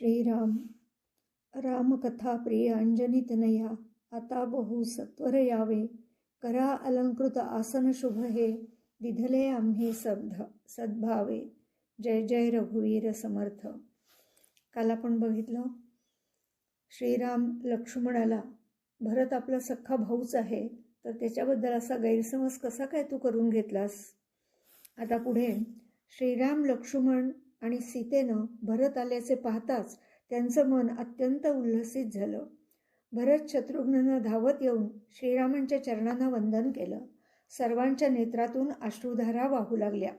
श्रीराम। रामकथा प्रिय अंजनीतनया आता बहु सत्वर यावे। करा अलंकृत आसन शुभ हे दिधले आम्ही सद्ध सद्भावे। जय जय रघुवीर समर्थ। काल आपण बघितलं श्रीराम लक्ष्मणाला भरत आपला सख्खा भाऊच आहे तर त्याच्याबद्दल असा गैरसमज कसा काय तू करून घेतलास? आता पुढे श्रीराम लक्ष्मण आणि सीतेनं भरत आल्याचे पाहताच त्यांचं मन अत्यंत उल्हसित झालं. भरत शत्रुघ्ननं धावत येऊन श्रीरामांच्या चरणांना वंदन केलं. सर्वांच्या नेत्रातून अश्रुधारा वाहू लागल्या.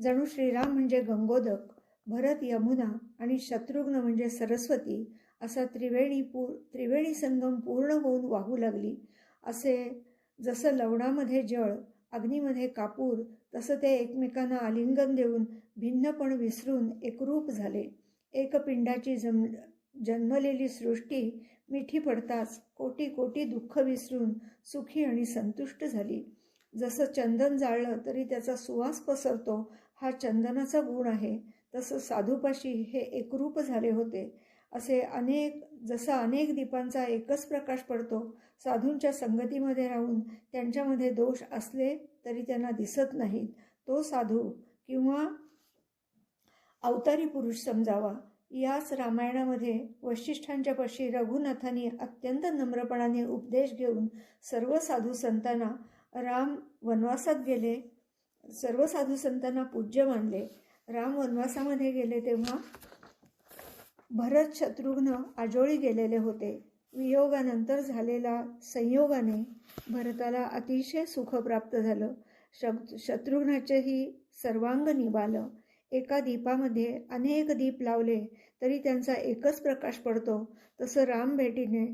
जणू श्रीराम म्हणजे गंगोदक भरत यमुना आणि शत्रुघ्न म्हणजे सरस्वती असा त्रिवेणी पूर त्रिवेणी संगम पूर्ण होऊन वाहू लागली. असे जसं लवणामध्ये जळ अग्नीमध्ये कापूर तसं ते एकमेकांना आलिंगन देऊन भिन्नपण विसरून एकरूप झाले. एक पिंडाची जम जन्मलेली सृष्टी मिठी पडताच कोटी कोटी दुःख विसरून सुखी आणि संतुष्ट झाली. जसं चंदन जाळलं तरी त्याचा सुवास पसरतो हा चंदनाचा गुण आहे. तसं साधूपाशी हे एकरूप झाले होते. असे अनेक जसा अनेक दीपांचा एकच प्रकाश पडतो साधूंच्या संगतीमध्ये राहून त्यांच्यामध्ये दोष असले तरी त्यांना दिसत नाहीत. तो साधू किंवा अवतारी पुरुष समजावा. याच रामायणामध्ये वशिष्ठांच्या पशी रघुनाथांनी अत्यंत नम्रपणाने उपदेश घेऊन सर्व साधू संतांना राम वनवासात गेले. सर्व साधू संतांना पूज्य मानले. राम वनवासामध्ये गेले तेव्हा भरत शत्रुघ्न आजोळी गेलेले होते. वियोगानंतर झालेला संयोगाने भरताला अतिशय सुख प्राप्त झालं. शब शत्रुघ्नाचेही सर्वांग निभालं. एका दीपामध्ये अनेक दीप लावले तरी त्यांचा एकच प्रकाश पडतो. तसं राम भेटीने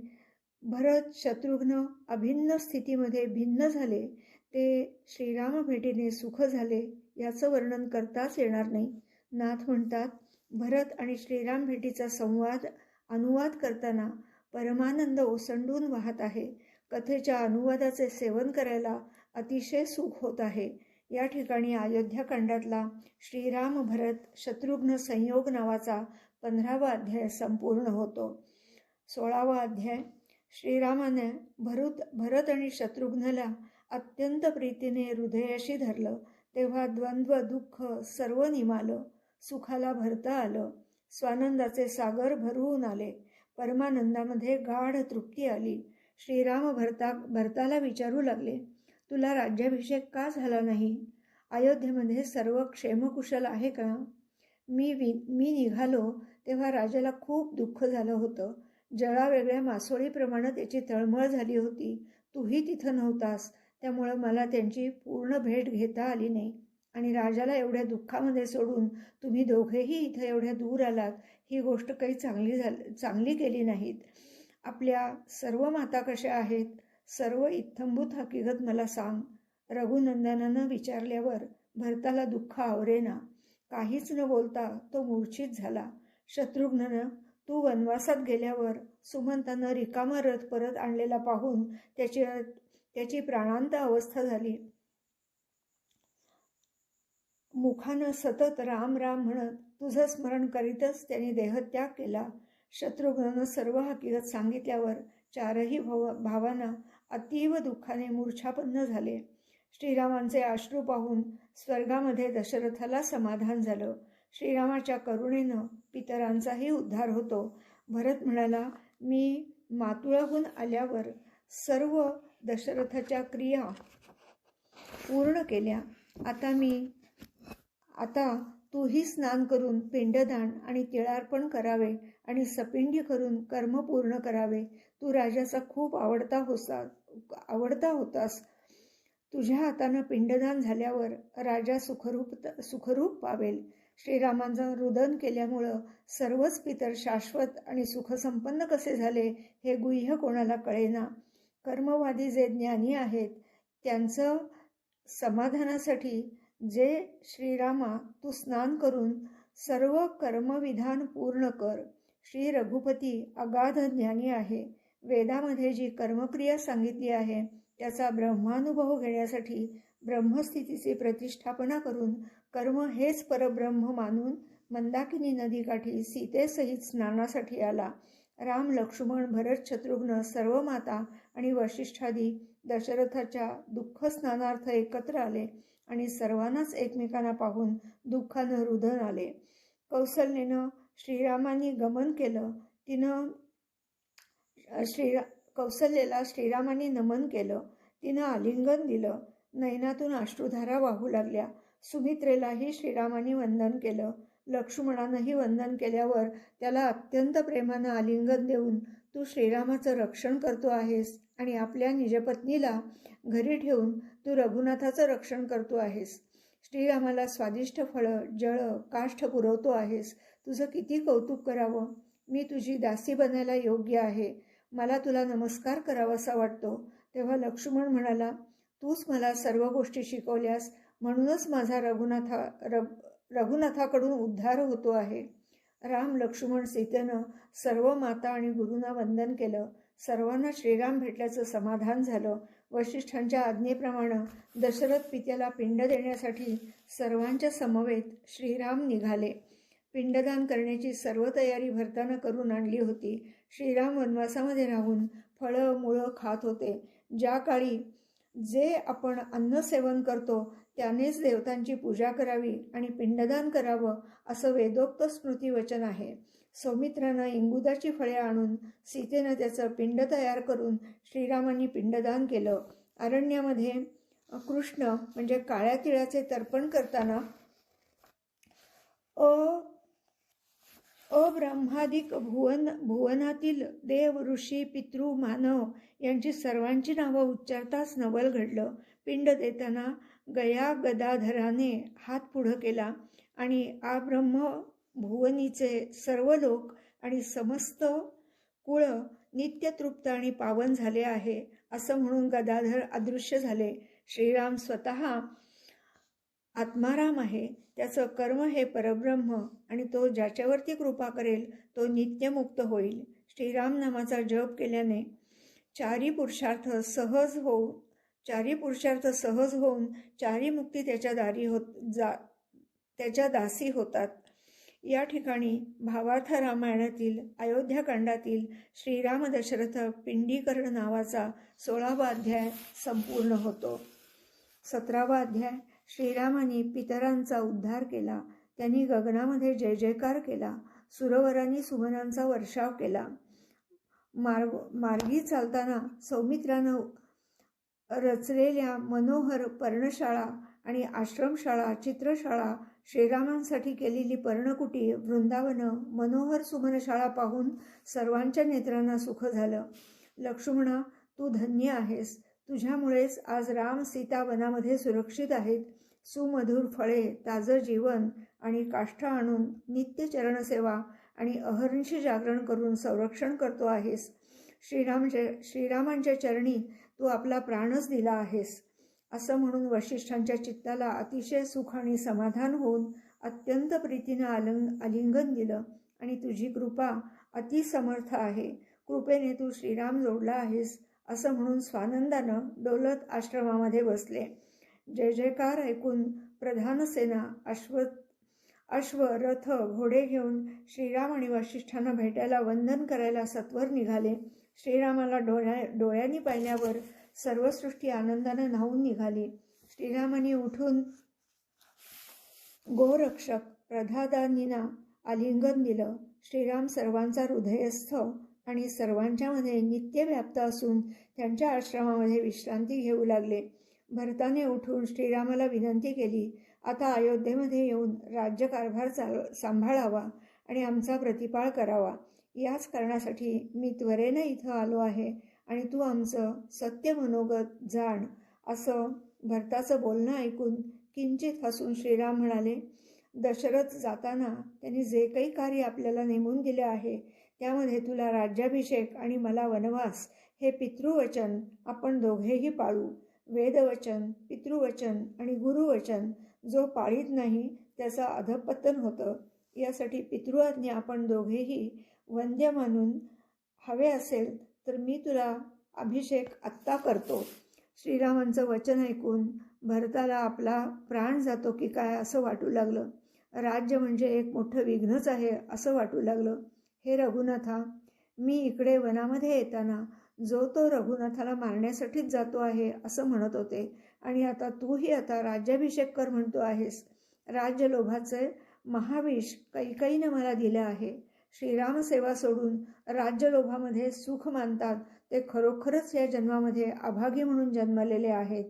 भरत शत्रुघ्न अभिन्न स्थितीमध्ये भिन्न झाले. ते श्रीराम भेटीने सुख झाले याचं वर्णन करताच येणार नाही. नाथ म्हणतात भरत आणि श्रीराम भेटीचा संवाद अनुवाद करताना परमानंद ओसंडून वाहत आहे. कथेच्या अनुवादाचे सेवन करायला अतिशय सुख होत आहे. या ठिकाणी अयोध्याखंडातला श्रीराम भरत शत्रुघ्न संयोग नावाचा पंधरावा अध्याय संपूर्ण होतो. सोळावा अध्याय. श्रीरामाने भरूत भरत आणि शत्रुघ्नला अत्यंत प्रीतीने हृदयाशी धरलं. तेव्हा द्वंद्व दुःख सर्व निमालं. सुखाला भरता आलं. स्वानंदाचे सागर भरवून आले. परमानंदामध्ये गाढ तृप्ती आली. श्रीराम भरता भरताला विचारू लागले. तुला राज्याभिषेक का झाला नाही? अयोध्येमध्ये सर्व क्षेमकुशल आहे का? मी वि मी निघालो तेव्हा राजाला खूप दुःख झालं होतं. जळा वेगळ्या मासोळीप्रमाणे त्याची तळमळ झाली होती. तूही तिथं नव्हतास त्यामुळं मला त्यांची पूर्ण भेट घेता आली नाही. आणि राजाला एवढ्या दुःखामध्ये सोडून तुम्ही दोघेही इथं एवढ्या दूर आलात ही गोष्ट काही चांगली झाली चांगली केली नाहीत. आपल्या सर्व माता कशा आहेत? सर्व इत्थंभूत हकीकत मला सांग. रघुनंदनानं विचारल्यावर भरताला दुःख आवरेना. काहीच न बोलता तो मूर्छित झाला. शत्रुघ्ननं तू वनवासात गेल्यावर सुमंतानं रिकामा रथ परत आणलेला पाहून त्याची त्याची प्राणांत अवस्था झाली. मुखानं सतत राम राम म्हणत तुझं स्मरण करीतच त्याने देहत्याग केला. शत्रुघ्ननं सर्व हकीकत सांगितल्यावर चारही भाव भावांना अतीव दुःखाने मूर्छापन्न झाले. श्रीरामांचे अश्रू पाहून स्वर्गामध्ये दशरथाला समाधान झालं. श्रीरामाच्या करुणेनं पितरांचाही उद्धार होतो. भरत म्हणाला मी मातुळाहून आल्यावर सर्व दशरथाच्या क्रिया पूर्ण केल्या. आता मी आता तूही स्नान करून पिंडदान आणि तिळार्पण करावे. आणि सपिंडी करून कर्म पूर्ण करावे. तू राजाचा खूप आवडता होता आवडता होतास. तुझ्या हातानं पिंडदान झाल्यावर राजा सुखरूप सुखरूप पावेल. श्रीरामांचं रुदन केल्यामुळं सर्वच पितर शाश्वत आणि सुखसंपन्न कसे झाले हे गुह्य कोणाला कळेना. कर्मवादी जे ज्ञानी आहेत त्यांचं समाधानासाठी जे श्रीरामा तू स्नान करून सर्व कर्मविधान पूर्ण कर. श्री रघुपती अगाध ज्ञानी आहे. वेदामध्ये जी कर्मक्रिया सांगितली आहे त्याचा ब्रह्मानुभव घेण्यासाठी ब्रह्मस्थितीची प्रतिष्ठापना करून कर्म हेच परब्रह्म मानून मंदाकिनी नदीकाठी सीतेसहित स्नानासाठी आला. राम लक्ष्मण भरत शत्रुघ्न सर्व माता आणि वशिष्ठादी दशरथाच्या दुःख स्नानार्थ एकत्र आले आणि सर्वांनाच एकमेकांना पाहून दुःखानं रुदन आले. कौसल्येनं श्रीरामांनी गमन केलं. तिनं श्रीरा कौसल्येला श्रीरामाने नमन केलं. तिनं आलिंगन दिलं. नयनातून अश्रुधारा वाहू लागल्या. सुमित्रेलाही श्रीरामाने वंदन केलं. लक्ष्मणानंही वंदन केल्यावर त्याला अत्यंत प्रेमानं आलिंगन देऊन तू श्रीरामाचं रक्षण करतो आहेस आणि आपल्या निजपत्नीला घरी ठेवून तू रघुनाथाचं रक्षण करतो आहेस. श्रीरामाला स्वादिष्ट फळं जळं काष्ठ पुरवतो आहेस. तुझं किती कौतुक करावं? मी तुझी दासी बनायला योग्य आहे. मला तुला नमस्कार करावासा वाटतो. तेव्हा लक्ष्मण म्हणाला तूच मला सर्व गोष्टी शिकवल्यास म्हणूनच माझा रघुनाथा रघ रघुनाथाकडून उद्धार होतो आहे. राम लक्ष्मण सीतेनं सर्व माता आणि गुरूंना वंदन केलं. सर्वांना श्रीराम भेटल्याचं समाधान झालं. वशिष्ठांच्या आज्ञेप्रमाणे दशरथ पित्याला पिंड देण्यासाठी सर्वांच्या समवेत श्रीराम निघाले. पिंडदान करण्याची सर्व तयारी भरताना करून आणली होती. श्रीराम वनवासामध्ये राहून फळं मुळं खात होते. ज्या काळी जे आपण अन्न सेवन करतो त्यानेच देवतांची पूजा करावी आणि पिंडदान करावं असं वेदोक्त स्मृती वचन आहे. सौमित्रानं इंगुदाची फळे आणून सीतेनं त्याचं पिंड तयार करून श्रीरामांनी पिंडदान केलं. अरण्यामध्ये कृष्ण म्हणजे काळ्या तिळाचे तर्पण करताना अ अब्रह्मादिक भुवन भुवनातील देव ऋषी पितृ मानव यांची सर्वांची नावं उच्चारताच नवल घडलं. पिंड देताना गया गदाधराने हात पुढं केला आणि आब्रह्म भुवनीचे सर्व लोक आणि समस्त कुळ नित्यतृप्त आणि पावन झाले आहे असं म्हणून गदाधर अदृश्य झाले. श्रीराम स्वतः आत्माराम आहे त्याचं कर्म हे परब्रह्म आणि तो ज्याच्यावरती कृपा करेल तो नित्यमुक्त होईल. श्रीराम नामाचा जप केल्याने चारी पुरुषार्थ सहज होऊन चारी पुरुषार्थ सहज होऊन चारी मुक्ती त्याच्या दारी होत जा त्याच्या दासी होतात. या ठिकाणी भावार्थ रामायणातील अयोध्याकांडातील श्रीराम दशरथ पिंडीकरण नावाचा सोळावा अध्याय संपूर्ण होतो. सतरावा अध्याय श्रीरामाने पितरांचा उद्धार केला. त्यांनी गगनामध्ये जय जयकार केला. सुरवरांनी सुमनांचा वर्षाव केला. मार्ग मार्गी चालताना सौमित्रानं रचलेल्या मनोहर पर्णशाळा आणि आश्रमशाळा चित्रशाळा श्रीरामांसाठी केलेली पर्णकुटी वृंदावनं मनोहर सुमनशाळा पाहून सर्वांच्या नेत्रांना सुख झालं. लक्ष्मणा तू धन्य आहेस. तुझ्यामुळेच आज राम सीता वनामध्ये सुरक्षित आहेत. सुमधुर फळे ताजं जीवन आणि काष्ठ आणून नित्य चरणसेवा आणि अहर्निश जागरण करून संरक्षण करतो आहेस. श्रीरामच्या श्रीरामांच्या चरणी तू आपला प्राणच दिला आहेस. असं म्हणून वशिष्ठांच्या चित्ताला अतिशय सुख आणि समाधान होऊन अत्यंत प्रीतीनं आलंग आलिंगन दिलं आणि तुझी कृपा अतिसमर्थ आहे. कृपेने तू श्रीराम जोडला आहेस. असं म्हणून स्वानंदानं दौलत आश्रमामध्ये बसले. जय जयकार ऐकून प्रधान सेना अश्व अश्व रथ घोडे घेऊन श्रीराम आणि वशिष्ठांना भेटायला वंदन करायला सत्वर निघाले. श्रीरामाला डोळ्या डोळ्यांनी पाहिल्यावर सर्वसृष्टी आनंदानं न्हावून निघाली. श्रीरामाने उठून गोरक्षक प्रधादानींना आलिंगन दिलं. श्रीराम सर्वांचा हृदयस्थ आणि सर्वांच्यामध्ये नित्य व्याप्त असून त्यांच्या आश्रमामध्ये विश्रांती घेऊ लागले. भरताने उठून श्रीरामाला विनंती केली आता अयोध्येमध्ये येऊन राज्यकारभार चाल सांभाळावा आणि आमचा प्रतिपाळ करावा. याच कारणासाठी मी त्वरेनं इथं आलो आहे आणि तू आमचं सत्य मनोगत जाण असं भरताचं बोलणं ऐकून किंचित हसून श्रीराम म्हणाले दशरथ जाताना त्यांनी जे काही कार्य आपल्याला नेमून दिले आहे त्यामध्ये तुला राज्याभिषेक आणि मला वनवास हे पितृवचन आपण दोघेही पाळू. वेदवचन पितृवचन आणि गुरुवचन जो पाळीत नाही त्याचं अधपतन होतं. यासाठी पितृआज्ञा आपण दोघेही वंद्य मानून हवे असेल तर मी तुला अभिषेक आत्ता करतो. श्रीरामांचं वचन ऐकून भरताला आपला प्राण जातो की काय असं वाटू लागलं? राज्य म्हणजे एक मोठं विघ्नच आहे असं वाटू लागलं. हे रघुनाथा मी इकडे वनामध्ये येताना जो तो रघुनाथाला मारण्यासाठीच जातो आहे असं म्हणत होते. आणि आता तूही आता राज्याभिषेक कर म्हणतो आहेस. राज्य लोभाचे महाविष कैकईनं मला दिलं आहे. श्रीरामसेवा सोडून राज्यलोभामध्ये सुख मानतात. ते खरोखरच या जन्मामध्ये अभागी म्हणून जन्मलेले आहेत.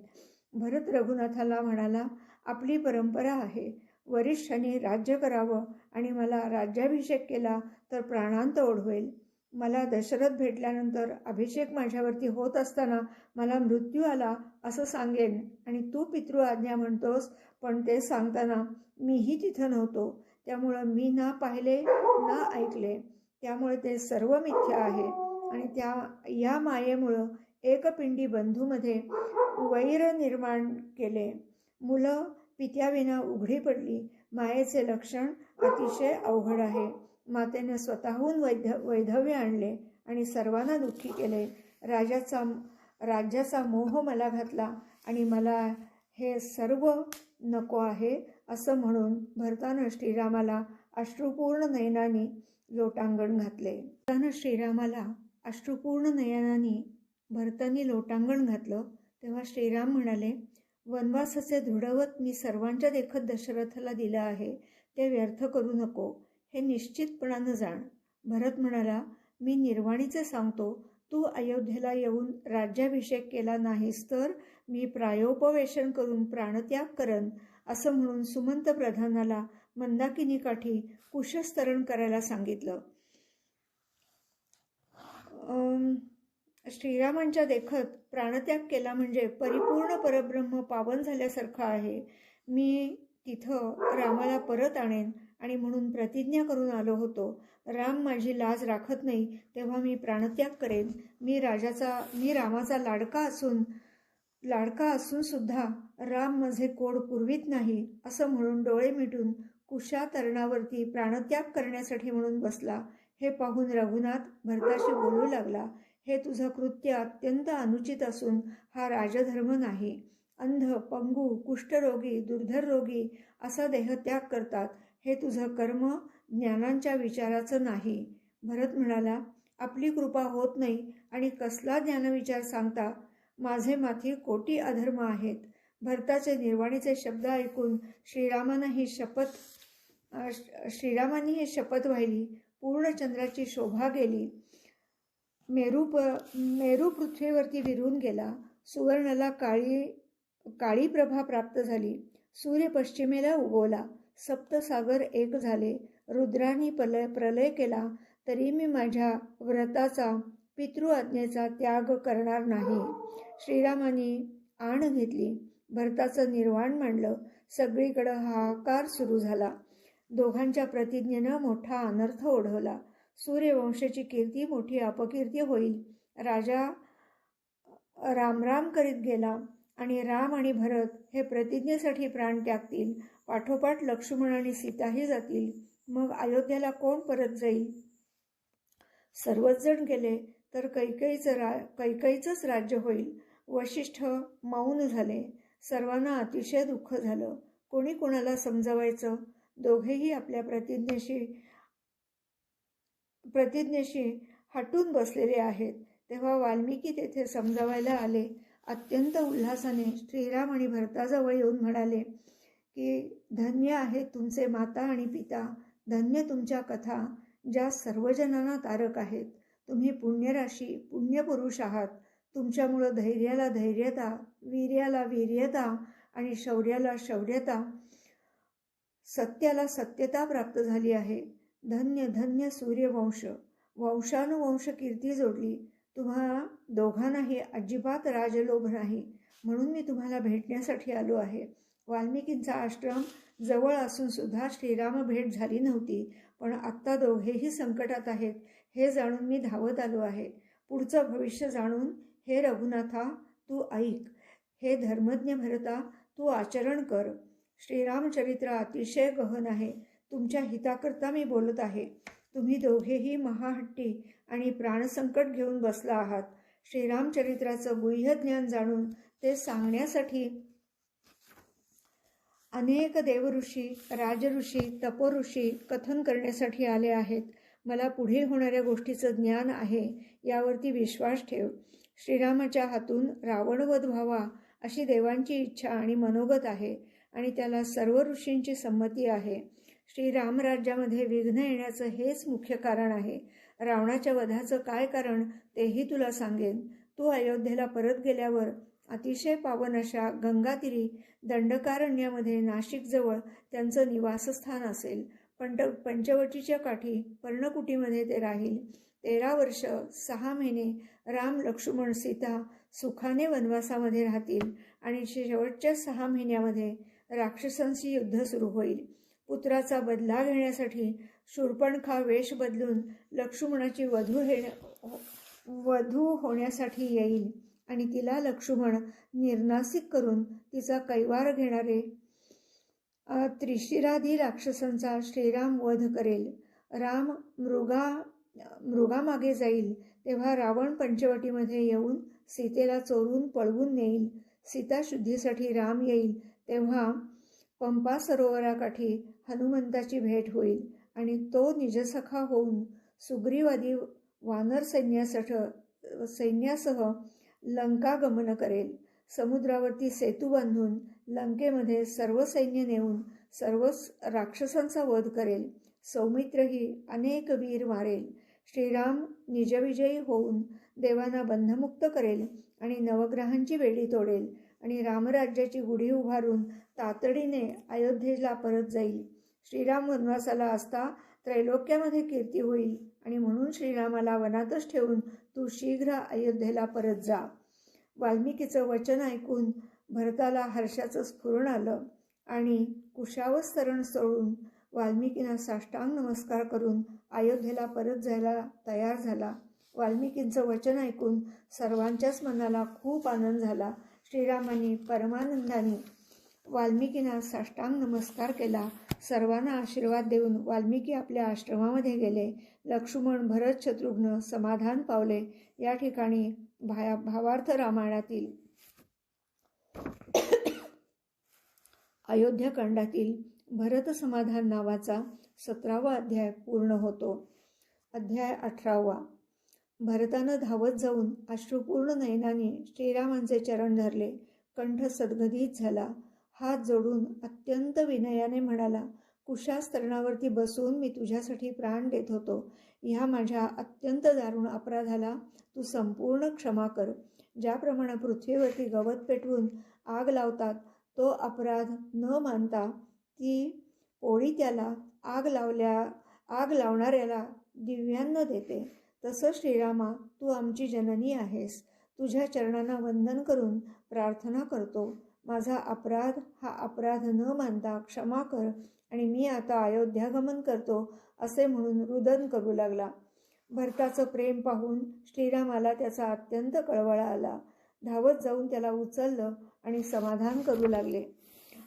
भरत रघुनाथाला म्हणाला आपली परंपरा आहे. वरिष्ठांनी राज्य करावं आणि मला राज्याभिषेक केला तर प्राणांत ओढ होईल. मला दशरथ भेटल्यानंतर अभिषेक माझ्यावरती होत असताना मला मृत्यू आला असं सांगेन आणि तू पितृ आज्ञा म्हणतोस पण ते सांगताना मीही तिथं नव्हतो. त्यामुळं मी ना पाहिले ना ऐकले. त्यामुळे ते सर्व मिथ्या आहे. आणि त्या या मायेमुळं एकपिंडी बंधूमध्ये वैर निर्माण केले. मुलं पित्याविना उघडी पडली. मायेचे लक्षण अतिशय अवघड आहे. मातेने स्वतःहून वैध वैधव्य आणले आणि सर्वांना दुःखी केले. राजाचा राज्याचा मोह मला घातला आणि मला हे सर्व नको आहे असं म्हणून भरतानं श्रीरामाला अश्रुपूर्ण नयनाने लोटांगण घातले. भरतानं श्रीरामाला अश्रुपूर्ण नयनाने भरतानी लोटांगण घातलं. तेव्हा श्रीराम म्हणाले वनवासाचे दृढवत मी सर्वांच्या देखत दशरथाला दिलं आहे ते व्यर्थ करू नको हे निश्चितपणानं जाण. भरत म्हणाला मी निर्वाणीचे सांगतो तू अयोध्येला येऊन राज्याभिषेक केला नाहीस तर मी प्रायोपवेशन करून प्राणत्याग करन असं म्हणून सुमंत प्रधानाला मंदाकिनी काठी कुशस्तरण करायला सांगितलं. श्रीरामांच्या देखत प्राणत्याग केला म्हणजे परिपूर्ण परब्रह्म पावन झाल्यासारखं आहे. मी तिथं रामाला परत आणेन आणि म्हणून प्रतिज्ञा करून आलो होतो. राम माझी लाज राखत नाही तेव्हा मी प्राणत्याग करेन. मी राजाचा मी रामाचा लाडका असून लाडका असून सुद्धा राम माझे कोड पुरवीत नाही असं म्हणून डोळे मिटून कुशा तरणावरती प्राणत्याग करण्यासाठी म्हणून बसला. हे पाहून रघुनाथ भरताशी बोलू लागला. हे तुझं कृत्य अत्यंत अनुचित असून हा राजधर्म नाही. अंध पंगू कुष्ठरोगी दुर्धर रोगी असा देहत्याग करतात. हे तुझं कर्म ज्ञानांच्या विचाराचं नाही. भरत म्हणाला आपली कृपा होत नाही आणि कसला ज्ञानविचार सांगता? माझे माथी कोटी अधर्म आहेत. भरताचे निर्वाणीचे शब्द ऐकून श्रीरामानं ही शपथ श्रीरामांनी ही शपथ वाहिली. पूर्ण चंद्राची शोभा गेली. मेरू प मेरू पृथ्वीवरती विरून गेला. सुवर्णाला काळी काळी प्रभा प्राप्त झाली. सूर्य पश्चिमेला उगवला. सप्तसागर एक झाले. रुद्रांनी पलय प्रलय केला. तरी मी माझ्या व्रताचा पितृ आज्ञेचा त्याग करणार नाही. श्रीरामाने आण घेतली. भरताचं निर्वाण मांडलं. सगळीकडं हाहाकार सुरू झाला. दोघांच्या प्रतिज्ञेनं मोठा अनर्थ ओढवला. सूर्यवंशाची कीर्ती मोठी अपकीर्ती होईल. राजा रामराम करीत गेला आणि राम आणि भरत हे प्रतिज्ञेसाठी प्राण त्यागतील. पाठोपाठ लक्ष्मण आणि सीताही जातील. मग अयोध्येला कोण परत जाईल? सर्वच जण गेले तर कैकईचं रा कैकईचंच राज्य होईल. वशिष्ठ मौन झाले. सर्वांना अतिशय दुःख झालं. कोणी कोणाला समजवायचं? दोघेही आपल्या प्रतिज्ञेशी प्रतिज्ञेशी हटून बसलेले आहेत. तेव्हा वाल्मिकी तेथे समजावायला आले. अत्यंत उल्हासाने श्रीराम आणि भरताजवळ येऊन म्हणाले की धन्य आहे तुमचे माता आणि पिता धन्य तुमच्या कथा ज्या सर्वजनांना तारक आहेत. तुम्ही पुण्यराशी पुण्यपुरुष आहात. तुमच्यामुळं धैर्याला धैर्यता वीर्याला वीर्यता आणि शौर्याला शौर्यता सत्याला सत्यता प्राप्त झाली आहे. धन्य धन्य सूर्यवंश. वंशानुवंश कीर्ती जोडली. तुम्हा दोघांनाही अजिबात राजलोभ नाही. म्हणून मी तुम्हाला भेटण्यासाठी आलो आहे. वाल्मिकींचा आश्रम जवळ असून सुद्धा श्रीराम भेट झाली नव्हती. पण आत्ता दोघेही संकटात आहेत हे जाणून मी धावत आलो आहे. पुढचं भविष्य जाणून हे रघुनाथा तू ऐक. हे धर्मज्ञ भरता तू आचरण कर. श्रीरामचरित्र अतिशय गहन आहे. तुमच्या हिताकरता मी बोलत आहे. तुम्ही दोघेही महाहट्टी आणि प्राणसंकट घेऊन बसला आहात. श्रीरामचरित्राचं गुह्य ज्ञान जाणून ते सांगण्यासाठी अनेक देवऋषी राजऋषी तपोऋषी कथन करण्यासाठी आले आहेत. मला पुढे होणाऱ्या गोष्टीचं ज्ञान आहे यावरती विश्वास ठेव. श्रीरामाच्या हातून रावणवध व्हावा अशी देवांची इच्छा आणि मनोगत आहे आणि त्याला सर्व ऋषींची संमती आहे. श्री रामराज्यामध्ये विघ्न येण्याचं हेच मुख्य कारण आहे. रावणाच्या वधाचं काय कारण तेही तुला सांगेन. तू अयोध्येला परत गेल्यावर अतिशय पावन अशा गंगातीरी दंडकारण्यामध्ये नाशिकजवळ त्यांचं निवासस्थान असेल. पंट पंचवटीच्या काठी पर्णकुटीमध्ये ते राहील. तेरा वर्ष सहा महिने राम लक्ष्मण सीता सुखाने वनवासामध्ये राहतील आणि शेवटच्या सहा महिन्यामध्ये राक्षसांशी युद्ध सुरू होईल. पुत्राचा बदला घेण्यासाठी शूर्पणखा वेश बदलून लक्ष्मणाची वधू हे वधू होण्यासाठी येईल. आणि तिला लक्ष्मण निर्नासिक करून तिचा कैवार घेणारे त्रिशिराधी राक्षसांचा श्रीराम वध करेल. राम मृगा मृगामागे जाईल. तेव्हा रावण पंचवटीमध्ये येऊन सीतेला चोरून पळवून नेईल. सीताशुद्धीसाठी राम येईल. तेव्हा पंपा सरोवराकाठी हनुमंताची भेट होईल आणि तो निजसखा होऊन सुग्रीवादी वानर सैन्यासह सैन्यासह लंका गमन करेल. समुद्रावरती सेतू बांधून लंकेमध्ये सर्व सैन्य नेऊन सर्व राक्षसांचा वध करेल. सौमित्रही अनेक वीर मारेल. श्रीराम निजविजयी होऊन देवांना बंधमुक्त करेल आणि नवग्रहांची वेळी तोडेल आणि रामराज्याची गुढी उभारून तातडीने अयोध्येला परत जाईल. श्रीराम वनवासाला असता त्रैलोक्यामध्ये कीर्ती होईल आणि म्हणून श्रीरामाला वनातच ठेवून तू शीघ्र अयोध्येला परत जा. वाल्मिकीचं वचन ऐकून भरताला हर्षाचं स्फुरण आलं आणि कुशावस्तरण सोडून वाल्मिकींना साष्टांग नमस्कार करून अयोध्येला परत जायला तयार झाला. वाल्मिकींचं वचन ऐकून सर्वांच्याच मनाला खूप आनंद झाला. श्रीरामांनी परमानंदाने वाल्मिकींना साष्टांग नमस्कार केला. सर्वांना आशीर्वाद देऊन वाल्मिकी आपल्या आश्रमामध्ये गेले. लक्ष्मण भरत शत्रुघ्न समाधान पावले. या ठिकाणी भाया भावार्थ रामायणातील अयोध्याकांडातील भरत समाधान नावाचा सतरावा अध्याय पूर्ण होतो. अध्याय अठरावा. भरतानं धावत जाऊन अश्रुपूर्ण नयनाने श्रीरामांचे चरण धरले. कंठ सद्गदित झाला. हात जोडून अत्यंत विनयाने म्हणाला कुशास्तरणावरती बसून मी तुझ्यासाठी प्राण देत होतो. ह्या माझ्या अत्यंत दारुण अपराधाला तू संपूर्ण क्षमा कर. ज्याप्रमाणे पृथ्वीवरती गवत पेटवून आग लावतात तो अपराध न मानता ती पोळी त्याला आग लावल्या आग लावणाऱ्याला दिव्यांना देते. तसं श्रीरामा तू आमची जननी आहेस. तुझ्या चरणांना वंदन करून प्रार्थना करतो. माझा अपराध हा अपराध न मानता क्षमा कर आणि मी आता अयोध्यागमन करतो असे म्हणून रुदन करू लागला. भरताचं प्रेम पाहून श्रीरामाला त्याचा अत्यंत कळवळा आला. धावत जाऊन त्याला उचललं आणि समाधान करू लागले.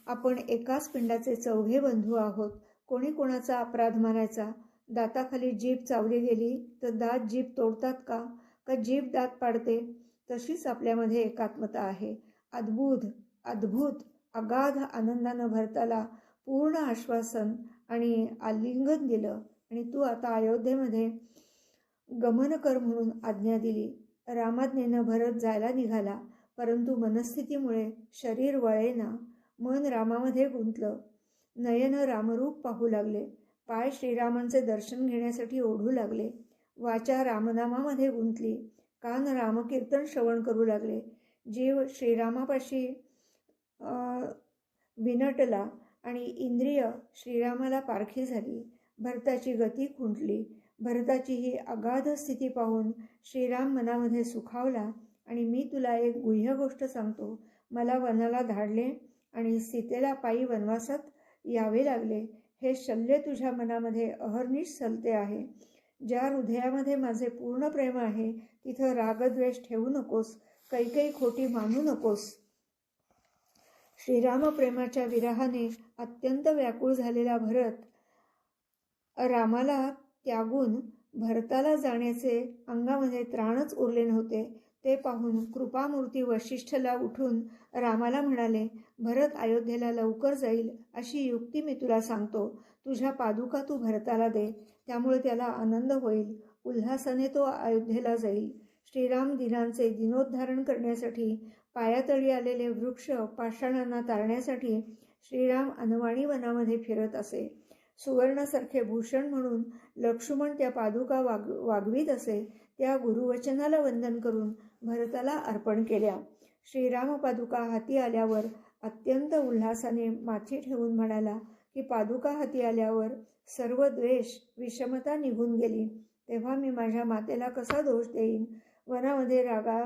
आपण एकाच पिंडाचे चौघे बंधू आहोत. कोणी कोणाचा अपराध मानायचा? दाताखाली जीभ चावली गेली तर दात जीभ तोडतात का? का जीभ दात पाडते? तशीच आपल्यामध्ये एकात्मता आहे. अद्भुत! अद्भुत अगाध आनंदानं भरताला पूर्ण आश्वासन आणि आलिंगन दिलं. आणि तू आता अयोध्येमध्ये गमन कर म्हणून आज्ञा दिली. रामाज्ञेनं भरत जायला निघाला परंतु मनस्थितीमुळे शरीर वळेना मन रामामध्ये गुंतलं. नयन रामरूप पाहू लागले. पाय श्रीरामांचे दर्शन घेण्यासाठी ओढू लागले. वाचा रामनामामध्ये गुंतली. कान रामकीर्तन श्रवण करू लागले. जीव श्रीरामापाशी विनटला आणि इंद्रिय श्रीरामाला पारखी झाली. भरताची गती खुंटली. भरताची ही अगाध स्थिती पाहून श्रीराम मनामध्ये सुखावला आणि मी तुला एक गुह्य गोष्ट सांगतो. मला वनाला धाडले आणि सीतेला पायी वनवासात यावे लागले. हे शल्य तुझ्या मनामध्ये अहर्निश सलते आहे. ज्या हृदयामध्ये माझे पूर्ण प्रेम आहे तिथं रागद्वेष ठेवू नकोस. काही खोटी मानू नकोस. श्रीरामप्रेमाच्या विराहाने अत्यंत व्याकुळ झालेला भरत रामाला त्यागून भरताला जाण्याचे अंगामध्ये त्राणच उरले नव्हते. ते पाहून कृपामूर्ती वशिष्ठला उठून रामाला म्हणाले भरत अयोध्येला लवकर जाईल अशी युक्ती मी तुला सांगतो. तुझ्या पादुका तू भरताला दे. त्यामुळे त्याला आनंद होईल. उल्हासाने तो अयोध्येला जाईल. श्रीराम दिनांचे दिनोद्धारण करण्यासाठी पायातळी आलेले वृक्ष पाषाणांना तारण्यासाठी श्रीराम अनवाणी वनामध्ये फिरत असे. सुवर्णासारखे भूषण म्हणून लक्ष्मण त्या पादुका वाग वागवीत असे. त्या गुरुवचनाला वंदन करून भरताला अर्पण केल्या. श्रीराम पादुका हाती आल्यावर अत्यंत उल्हासाने माथी ठेवून म्हणाला की पादुका हाती आल्यावर सर्व द्वेष विषमता निघून गेली. तेव्हा मी माझ्या मातेला कसा दोष देईन? वनामध्ये रागा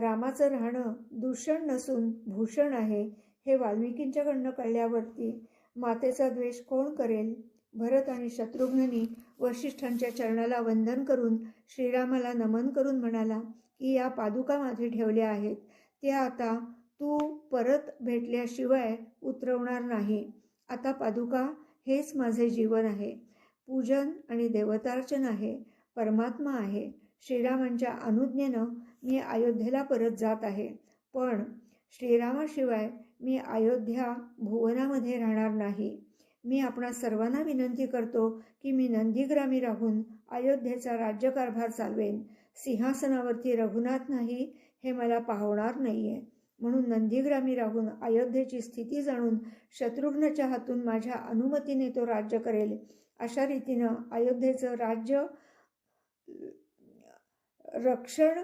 रामाचं राहणं दूषण नसून भूषण आहे हे वाल्मिकींच्याकडनं कळल्यावरती मातेचा द्वेष कोण करेल? भरत आणि शत्रुघ्नी वशिष्ठांच्या चरणाला वंदन करून श्रीरामाला नमन करून म्हणाला की या पादुका माझे ठेवल्या आहेत. त्या आता तू परत भेटल्याशिवाय उतरवणार नाही. आता पादुका हेच माझे जीवन आहे. पूजन आणि देवतार्चन आहे. परमात्मा आहे. श्रीरामांच्या अनुज्ञेनं मी अयोध्येला परत जात आहे. पण श्रीरामाशिवाय मी अयोध्या भुवनामध्ये राहणार नाही. मी आपणा सर्वांना विनंती करतो की मी नंदीग्रामी राहून अयोध्येचा राज्यकारभार चालवेन. सिंहासनावरती रघुनाथ नाही हे मला पाहणार नाही आहे म्हणून नंदीग्रामी राहून अयोध्येची स्थिती जाणून शत्रुघ्नच्या हातून माझ्या अनुमतीने तो राज्य करेल. अशा रीतीनं अयोध्येचं राज्य रक्षण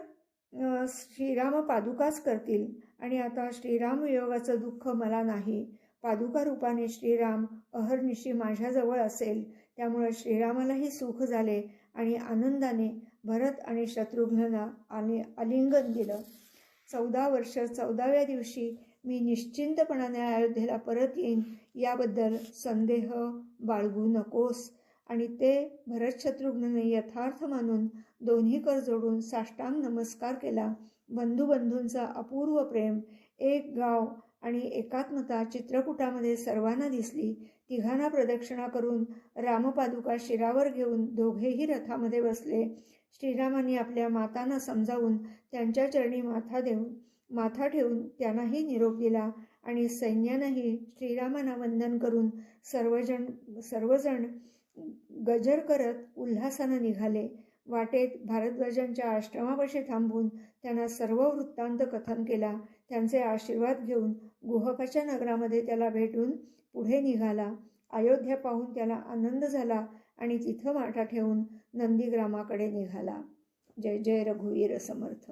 श्रीराम पादुकाच करतील. आणि आता श्रीराम वियोगाचं दुःख मला नाही. पादुका रूपाने श्रीराम अहर्निशी माझ्याजवळ असेल. त्यामुळं श्रीरामालाही सुख झाले आणि आनंदाने भरत आणि शत्रुघ्नला आले आलिंगन दिलं. चौदा वर्ष चौदाव्या दिवशी मी निश्चिंतपणाने अयोध्येला परत येईन याबद्दल संदेह बाळगू नकोस. आणि ते भरत शत्रुघ्नने यथार्थ मानून दोन्ही कर जोडून साष्टांग नमस्कार केला. बंधूबंधूंचा अपूर्व प्रेम एक गाव आणि एकात्मता चित्रकूटामध्ये सर्वांना दिसली. तिघांना प्रदक्षिणा करून रामपादुका शिरावर घेऊन दोघेही रथामध्ये बसले. श्रीरामांनी आपल्या मातांना समजावून त्यांच्या चरणी माथा देऊन माथा ठेवून त्यांनाही निरोप दिला आणि सैन्यानंही श्रीरामांना वंदन करून सर्वजण सर्वजण गजर करत उल्हासानं निघाले. वाटेत भारद्वाजांच्या आश्रमापाशी थांबून त्यांना सर्व वृत्तांत कथन केला. त्यांचे आशीर्वाद घेऊन गुहकाच्या नगरामध्ये त्याला भेटून पुढे निघाला. अयोध्या पाहून त्याला आनंद झाला आणि तिथं माठा ठेवून नंदीग्रामाकडे निघाला. जय जय रघुवीर समर्थ.